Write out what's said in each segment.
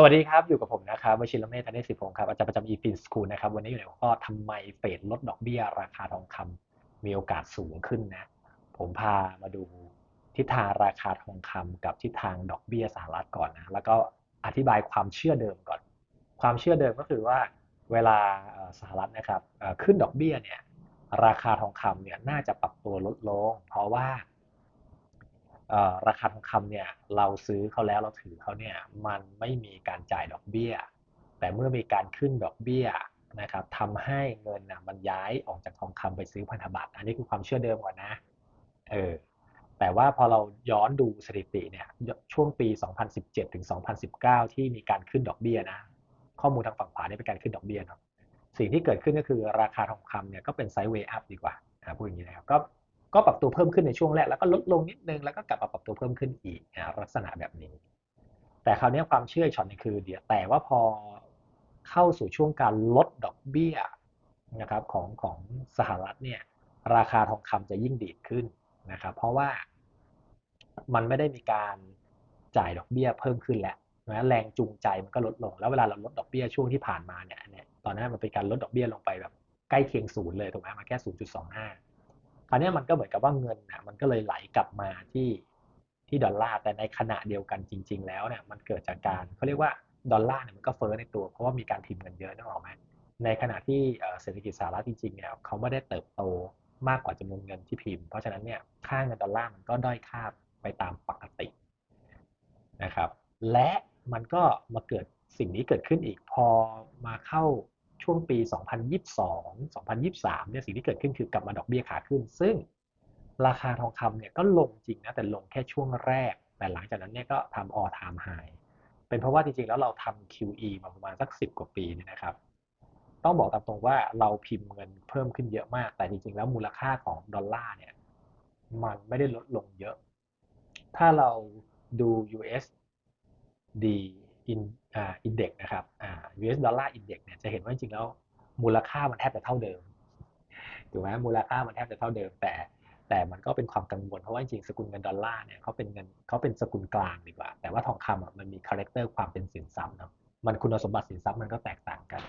สวัสดีครับ อยู่กับผมนะครับวชิรเมธธเนศสิพงศ์ครับอาจารย์ประจำ eFin School นะครับ วันนี้อยู่ในหัวข้อทำไมเฟดลดดอกเบี้ย ราคาทองคำมีโอกาสสูงขึ้นนะ ผมพามาดูทิศทางราคาทองคำกับทิศทางดอกเบี้ยสหรัฐก่อนนะ แล้วก็อธิบายความเชื่อเดิมก่อน ความเชื่อเดิมก็คือว่าเวลาสหรัฐนะครับขึ้นดอกเบี้ยเนี่ยราคาทองคำเนี่ยน่าจะปรับตัวลดลง เพราะว่า ราคาทองคำเนี่ยเราซื้อเขาแล้วเราถือเขาเนี่ยมันไม่มีการจ่ายดอกเบี้ย แต่เมื่อมีการขึ้นดอกเบี้ยนะครับทำให้เงินนะมันย้ายออกจากทองคำไปซื้อพันธบัตรอันนี้คือความเชื่อเดิมก่อนนะเออแต่ว่าพอเราย้อนดูสถิติเนี่ยช่วงปี 2017 ถึง 2019 ที่มีการขึ้นดอกเบี้ยนะข้อมูลทางฝั่งขวานี่เป็นการขึ้นดอกเบี้ยเนาะสิ่งที่เกิดขึ้นก็คือราคาทองคำเนี่ยก็เป็นไซด์เวย์อัพดีกว่าพูดอย่างนี้นะครับก็ ก็ปรับตัวเพิ่มขึ้นในช่วงแรกแล้วก็ลดลงนิดนึงแล้วก็กลับมาปรับตัวเพิ่มขึ้นอีกลักษณะแบบนี้ แต่คราวนี้ความเชื่อช็อตนี้คือเดียแต่ว่าพอเข้าสู่ช่วงการลดดอกเบี้ยนะครับของของสหรัฐเนี่ยราคาทองคำจะยิ่งดีดขึ้นนะครับ เพราะว่ามันไม่ได้มีการจ่ายดอกเบี้ยเพิ่มขึ้นแล้วนะแรงจูงใจมันก็ลดลง แล้วเวลาเราลดดอกเบี้ยช่วงที่ผ่านมาเนี่ยตอนนั้นมันเป็นการลดดอกเบี้ยลงไปแบบใกล้เคียงศูนย์เลยถูกไหมมาแค่ศูนย์จุดสองห้า คราวนี้มันก็เหมือนกับว่าเงินนะมันก็เลยไหลกลับมาที่ที่ดอลลาร์แต่ในขณะเดียวกันจริง ๆ แล้วเนี่ยมันเกิดจากการเขาเรียกว่าดอลลาร์เนี่ยมันก็เฟ้อในตัวเพราะว่ามีการพิมพ์เงินเยอะนึกออกไหมในขณะที่เศรษฐกิจสหรัฐจริงๆเนี่ยเขาไม่ได้เติบโตมากกว่าจำนวนเงินที่พิมพ์ เพราะฉะนั้นเนี่ยค่าเงินดอลลาร์มันก็ด้อยค่าไปตามปกตินะครับ และมันก็มาเกิดสิ่งนี้เกิดขึ้นอีกพอมาเข้า ช่วงปี 2022 2023 เนี่ยสิ่งที่เกิดขึ้นคือกลับมาดอกเบี้ยขาขึ้น ซึ่งราคาทองคำเนี่ยก็ลงจริงนะแต่ลงแค่ช่วงแรก แต่หลังจากนั้นเนี่ยก็ทำออทามไฮเป็นเพราะว่าจริงๆ แล้วเราทำ QE มาประมาณสัก 10 กว่าปีเนี่ยนะครับ ต้องบอกตามตรงว่าเราพิมพ์เงินเพิ่มขึ้นเยอะมาก แต่จริงๆ แล้วมูลค่าของดอลลาร์เนี่ยมันไม่ได้ลดลงเยอะ ถ้าเราดู USD อิน อินเด็กนะครับ US ดอลลาร์อินเด็กเนี่ยจะเห็นว่าจริงๆแล้วมูลค่ามันแทบจะเท่าเดิมถูกไหมมูลค่ามันแทบจะเท่าเดิม แต่แต่มันก็เป็นความกังวลเพราะว่าจริงสกุลเงินดอลลาร์เนี่ยเขาเป็นเงินเขาเป็นสกุลกลางดีกว่า แต่ว่าทองคำอะมันมีคาแรคเตอร์ความเป็นสินทรัพย์เนาะมันคุณสมบัติสินทรัพย์มันก็แตกต่างกัน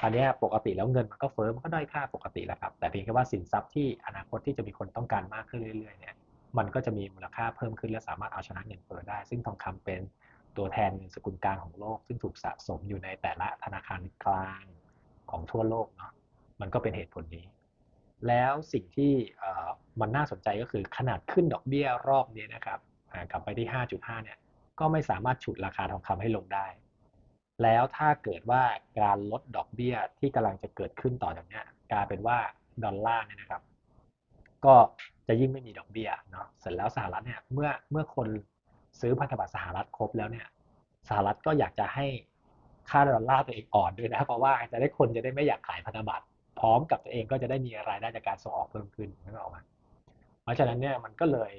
คราวนี้ปกติแล้วเงินมันก็เฟ้อมันก็ได้ค่าปกติแหละครับแต่เพียงแค่ว่าสินทรัพย์ที่อนาคตที่จะมีคนต้องการมากขึ้นเรื่อยๆเนี่ยมันก็จะมีมูลค่าเพิ่มขึ้นและสามารถเอาชนะเงินเฟ้อได้ ซึ่งทองคำเป็น ตัวแทนเงินสกุลกลางของโลก ซึ่งถูกสะสมอยู่ในแต่ละธนาคารกลางของทั่วโลกเนาะมันก็เป็นเหตุผลนี้ แล้วสิ่งที่มันน่าสนใจก็คือขนาดขึ้นดอกเบี้ยรอบนี้นะครับกลับไปที่ 5.5 เนี่ยก็ไม่สามารถฉุดราคาทองคำให้ลงได้ แล้วถ้าเกิดว่าการลดดอกเบี้ยที่กำลังจะเกิดขึ้นต่อจากนี้กลายเป็นว่าดอลลาร์เนี่ยนะครับ ก็จะยิ่งไม่มีดอกเบี้ยเนาะเสร็จแล้วสหรัฐเนี่ยเมื่อเมื่อคน ซื้อพันธบัตรสหรัฐครบแล้วเนี่ยสหรัฐก็อยากจะให้ค่าดอลลาร์ตัวเองอ่อนด้วยนะเพราะว่าจะได้คนจะได้ไม่อยากขายพันธบัตรพร้อมกับตัวเองก็จะได้มีรายได้จากการส่งออกเพิ่มขึ้นไม่ออกมาเพราะฉะนั้นเนี่ยมันก็เลย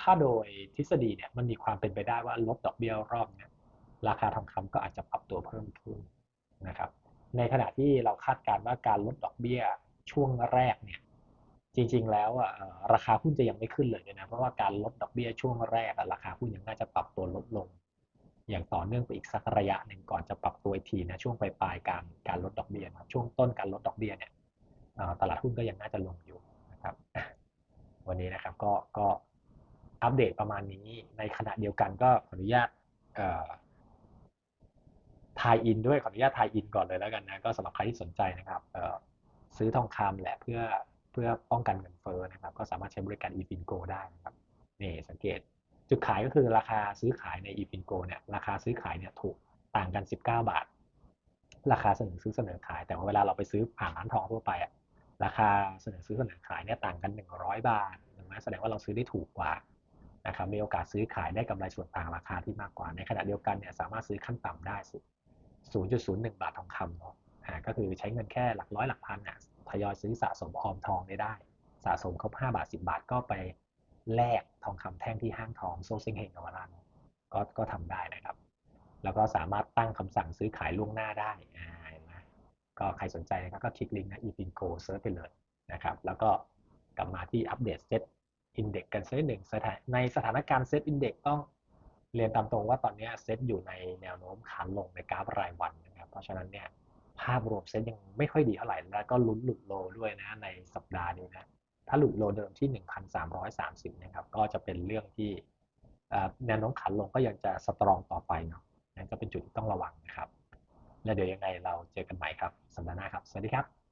ถ้าโดยทฤษฎีเนี่ยมันมีความเป็นไปได้ว่าลดดอกเบี้ยรอบเนี่ยราคาทองคำก็อาจจะปรับตัวเพิ่มขึ้นนะครับ ในขณะที่เราคาดการณ์ว่าการลดดอกเบี้ยช่วงแรกเนี่ย จริงๆ แล้วอะราคาหุ้นจะยังไม่ขึ้นเลยนะเพราะว่าการลดดอกเบี้ยช่วงแรกราคาหุ้นยังน่าจะปรับตัวลดลง อย่างต่อเนื่องไปอีกสักระยะหนึ่งก่อนจะปรับตัวทีนะช่วงปลายปลายการการลดดอกเบี้ยนะช่วงต้นการลดดอกเบี้ยเนี่ยตลาดหุ้นก็ยังน่าจะลงอยู่นะครับ วันนี้นะครับก็ก็อัปเดตประมาณนี้ในขณะเดียวกันก็ขออนุญาตทายอินด้วยขออนุญาตทายอินก่อนเลยแล้วกันนะก็สำหรับใครที่สนใจนะครับซื้อทองคำแหละเพื่อ พื่อป้องกันเงินเฟ้อนะครับ ก็สามารถใช้บริการ eFingo ได้นะครับนี่สังเกตจุดขายก็คือราคาซื้อขายใน eFingo เนี่ยราคาซื้อขายเนี่ยถูกต่างกัน 19 บาท ราคาเสนอซื้อเสนอขาย แต่ว่าเวลาเราไปซื้อผ่านร้านทองทั่วไปอะราคาเสนอซื้อเสนอขายเนี่ยต่างกัน 100 บาทถูกไหมแสดงว่าเราซื้อได้ถูกกว่านะครับมีโอกาสซื้อขายได้กำไรส่วนต่างราคาที่มากกว่า ในขณะเดียวกันเนี่ยสามารถซื้อขั้นต่ำได้0.01 บาททองคำเนาะก็คือใช้เงินแค่หลักร้อยหลักพันเนี่ย ทยอยซื้อสะสมออมทองได้ได้ สะสมครบ5บาท 10 บาทก็ไปแลกทองคำแท่งที่ห้างทองโซซิงเฮงนวรันก็ก็ทำได้นะครับ แล้วก็สามารถตั้งคำสั่งซื้อขายล่วงหน้าได้นะก็ใครสนใจนะครับก็คลิกลิงก์นะ eFinco เซิร์ชไปเลยนะครับ แล้วก็กลับมาที่อัปเดตเซตอินเด็กกันเซตหนึ่งในสถานการณ์เซตอินเด็กต้องเรียนตามตรงว่าตอนนี้เซ็ตอยู่ในแนวโน้มขาลงในกราฟรายวันนะครับ เพราะฉะนั้นเนี่ย ภาพรวมเซ็ตยังไม่ค่อยดีเท่าไหร่แล้วก็ลุ้นหลุดโลด้วยนะในสัปดาห์นี้นะถ้าหลุดโลเดิมที่ 1,330 นะครับ ก็จะเป็นเรื่องที่แนวโน้มขาลงก็ยังจะสตรองต่อไปเนาะนั่นก็เป็นจุดที่ต้องระวังนะครับ และเดี๋ยวยังไงเราเจอกันใหม่ครับสัปดาห์หน้าครับ สวัสดีครับ